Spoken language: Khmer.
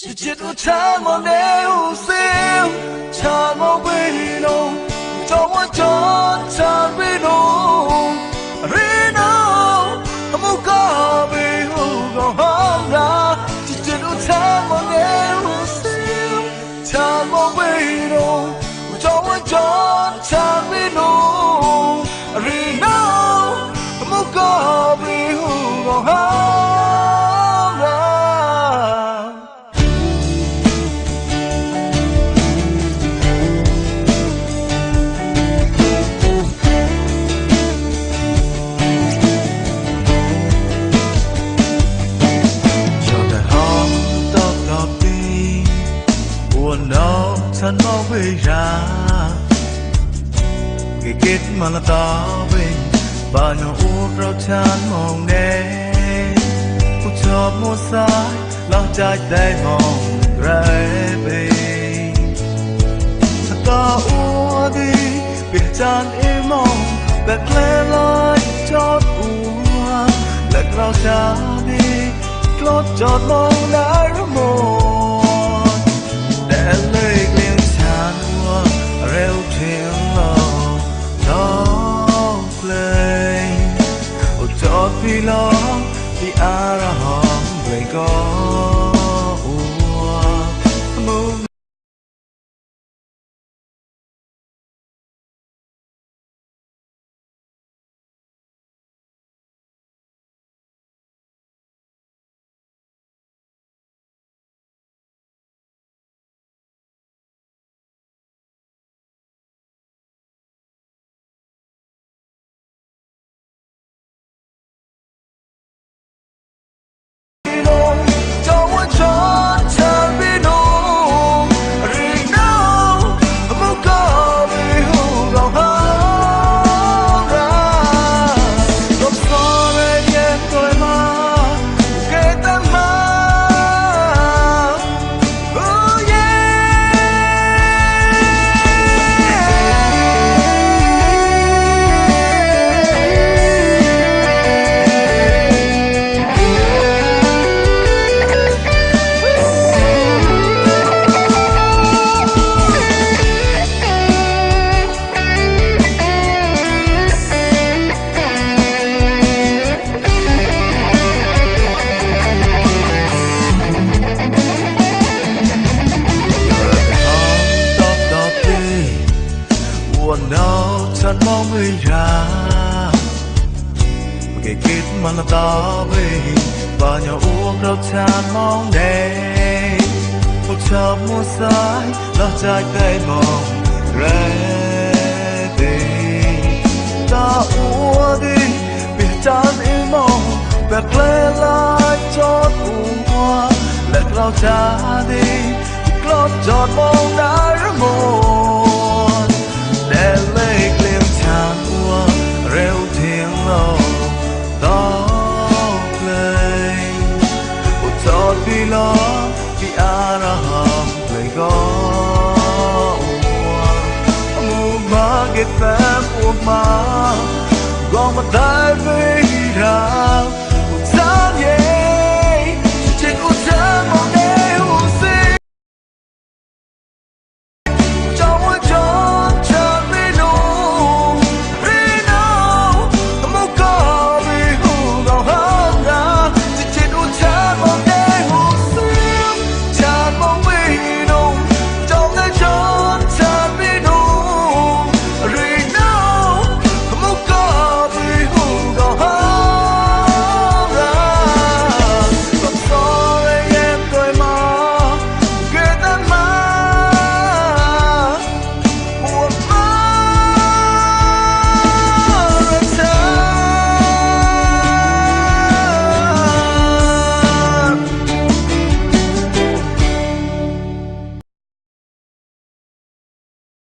Digital time on the sale time on we know don't want to time we know arena amo ka be ho go home digital time on the sale time on we គិតមកតវិញបើនៅអួតប្រឆានមកណែគូជប់មកសាយលោះចាច់តែមកក្រែពេស្កាអួតទីពីចានអេមកតែក្លែឡយចោតអួតและเราจะดีกลดจอดมอง the hour of break on. មើលយ៉ាមកគេគិតមកតវិញបាញ់អូប្រឆានមកដែរពួកឈប់មកសាយលោះចាច់តែមករ៉េទេតអូទេពីចានអ៊ីមកបែបលែឡាយចត់អូមកលែកលោចាទេក្លត់ចត់មកដែរ tuy lo vì araham về go mu ba get fam u ma go ma dai ve ra